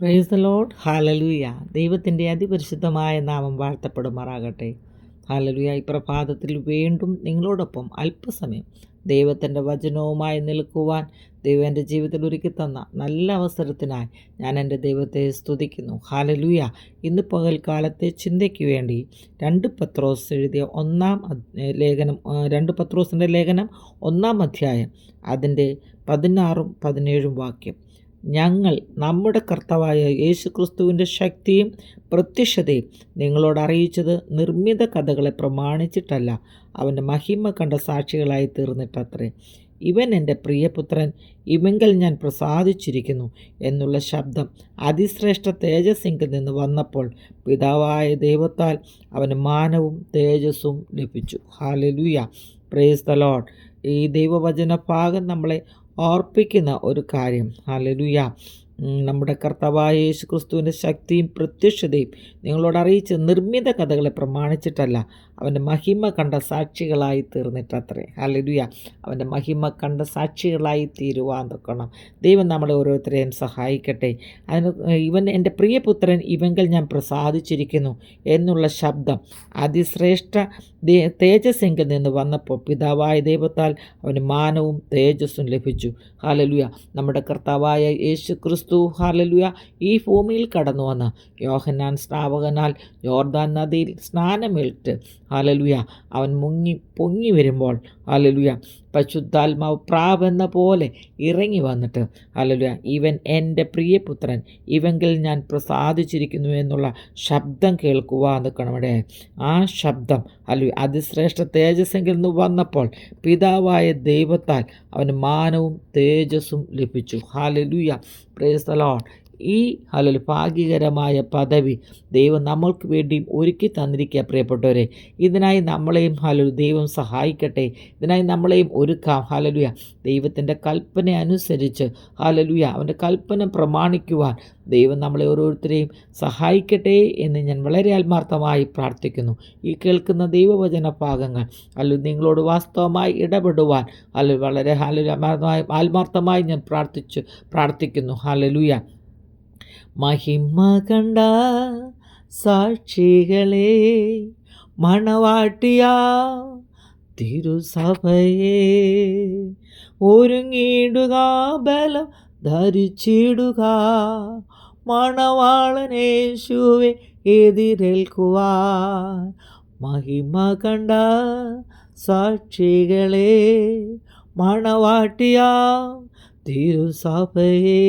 Praise the load ഹാലലുയ ദൈവത്തിന്റെ അതിപരിശുദ്ധമായ നാമം വാഴ്ത്തപ്പെടുമാറാകട്ടെ. ഹാലലുയ ഈ പ്രഭാതത്തിൽ വീണ്ടും നിങ്ങളോടൊപ്പം അല്പസമയം ദൈവത്തിന്റെ വചനവുമായി നിൽക്കുവാൻ ദൈവം എന്റെ ജീവിതത്തിൽ ഒരുക്കി തന്ന നല്ല അവസരത്തിനായി ഞാൻ എന്റെ ദൈവത്തെ സ്തുതിക്കുന്നു. ഹാലലുയ ഇന്ന് പകൽക്കാലത്തെ ചിന്തയ്ക്ക് വേണ്ടി രണ്ട് പത്രോസ് എഴുതിയ ഒന്നാം ലേഖനം രണ്ട് പത്രോസിന്റെ ലേഖനം ഒന്നാം അധ്യായം അതിന്റെ പതിനാറും പതിനേഴും വാക്യം. ഞങ്ങൾ നമ്മുടെ കർത്താവായ യേശുക്രിസ്തുവിന്റെ ശക്തിയും പ്രത്യക്ഷതയും നിങ്ങളോട് അറിയിച്ചത് നിർമ്മിത കഥകളെ പ്രമാണിച്ചിട്ടല്ല അവന്റെ മഹിമ കണ്ട സാക്ഷികളായി തീർന്നിട്ടത്രേ. ഇവൻ എന്റെ പ്രിയപുത്രൻ ഇവങ്കൽ ഞാൻ പ്രസാദിച്ചിരിക്കുന്നു എന്നുള്ള ശബ്ദം അതിശ്രേഷ്ഠ തേജസ്സിങ്കിൽ നിന്ന് വന്നപ്പോൾ പിതാവായ ദൈവത്താൽ അവന് മാനവും തേജസ്സും ലഭിച്ചു. ഹാലലുയ പ്രേസ് ദ ലോഡ് ഈ ദൈവവചന ഭാഗം നമ്മളെ ഓർപ്പിക്കുന്ന ഒരു കാര്യം. ഹാലലുയ നമ്മുടെ കർത്താവായ യേശു ക്രിസ്തുവിന്റെ ശക്തിയും പ്രത്യക്ഷതയും നിങ്ങളോട് അറിയിച്ച നിർമ്മിത കഥകളെ പ്രമാണിച്ചിട്ടല്ല. അവന്റെ മഹിമ കണ്ട സാക്ഷികളായി തീർന്നിട്ടത്രേ. ഹാലലുയ അവന്റെ മഹിമ കണ്ട സാക്ഷികളായി തീരുവാൻ തൊക്കണം ദൈവം നമ്മളെ ഓരോരുത്തരെയും സഹായിക്കട്ടെ. അതിന് ഇവൻ എന്റെ പ്രിയപുത്രൻ ഇവങ്കിൽ ഞാൻ പ്രസാദിച്ചിരിക്കുന്നു എന്നുള്ള ശബ്ദം അതിശ്രേഷ്ഠ തേജസ്സെങ്കിൽ നിന്ന് വന്നപ്പോൾ പിതാവായ ദൈവത്താൽ അവന് മാനവും തേജസ്സും ലഭിച്ചു. ഹാലലുയ നമ്മുടെ കർത്താവായ യേശു ക്രിസ്തു ഹാലലുയ ഈ ഭൂമിയിൽ കടന്നു വന്ന് യോഹന്നാൻ സ്നാപകനാൽ യോർദാൻ നദിയിൽ സ്നാനമേൽറ്റ് ഹാലലുയ അവൻ മുങ്ങി പൊങ്ങി വരുമ്പോൾ ഹാലലുയ പരിശുദ്ധാത്മാവ് പ്രാവെന്ന പോലെ ഇറങ്ങി വന്നിട്ട് ഹാലലുയ ഇവൻ എന്റെ പ്രിയപുത്രൻ. ഇവങ്കിൽ ഞാൻ പ്രസാദിച്ചിരിക്കുന്നു എന്നുള്ള ശബ്ദം കേൾക്കുക എന്ന് കണവിടെ ആ ശബ്ദം അല്ലു അതിശ്രേഷ്ഠ തേജസ്സെങ്കിൽ നിന്ന് വന്നപ്പോൾ പിതാവായ ദൈവത്താൽ അവന് മാനവും തേജസ്സും ലഭിച്ചു. ഹാലലുയ praise the lord. ഈ ഹലൽ ഭാഗ്യകരമായ പദവി ദൈവം നമ്മൾക്ക് വേണ്ടിയും ഒരുക്കി തന്നിരിക്കുക പ്രിയപ്പെട്ടവരെ. ഇതിനായി നമ്മളെയും ഹലു ദൈവം സഹായിക്കട്ടെ. ഇതിനായി നമ്മളെയും ഒരുക്കാം ഹലലുയ. ദൈവത്തിന്റെ കൽപ്പന അനുസരിച്ച് ഹലലുയ അവന്റെ കൽപ്പന പ്രമാണിക്കുവാൻ ദൈവം നമ്മളെ ഓരോരുത്തരെയും സഹായിക്കട്ടെ എന്ന് ഞാൻ വളരെ ആത്മാർത്ഥമായി പ്രാർത്ഥിക്കുന്നു. ഈ കേൾക്കുന്ന ദൈവവചന ഭാഗങ്ങൾ അല്ലെങ്കിൽ നിങ്ങളോട് വാസ്തവമായി ഇടപെടുവാൻ അല്ലെങ്കിൽ വളരെ ഹാലു ആത്മാർത്ഥമായി ഞാൻ പ്രാർത്ഥിച്ചു പ്രാർത്ഥിക്കുന്നു ഹാലലുയ. മഹിമ കണ്ട സാക്ഷികളെ മണവാട്ടിയ തിരുസഭയെ. ഒരുങ്ങിടുക ബലം ധരിച്ചിടുക മണവാളനേശുവെ എതിരേൽക്കുവാൻ. മഹിമ കണ്ട സാക്ഷികളെ മണവാട്ടിയ തിരുസഭയെ.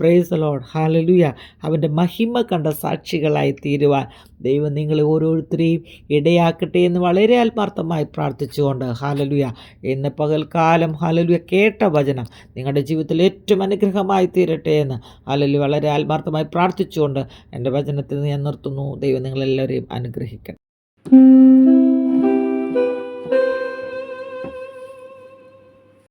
പ്രേസ് ലോഡ് ഹാലലുയ അവന്റെ മഹിമ കണ്ട സാക്ഷികളായി തീരുവാൻ ദൈവം നിങ്ങളെ ഓരോരുത്തരെയും ഇടയാക്കട്ടെ എന്ന് വളരെ ആത്മാർത്ഥമായി പ്രാർത്ഥിച്ചുകൊണ്ട് ഹാലലുയ ഇന്ന് പകൽക്കാലം ഹാലലുയ കേട്ട വചനം നിങ്ങളുടെ ജീവിതത്തിൽ ഏറ്റവും അനുഗ്രഹമായി തീരട്ടെ എന്ന് ഹാലലു വളരെ ആത്മാർത്ഥമായി പ്രാർത്ഥിച്ചുകൊണ്ട് എന്റെ വചനത്തിൽ നിന്ന് ഞാൻ നിർത്തുന്നു. ദൈവം നിങ്ങളെല്ലാവരെയും അനുഗ്രഹിക്കട്ടെ.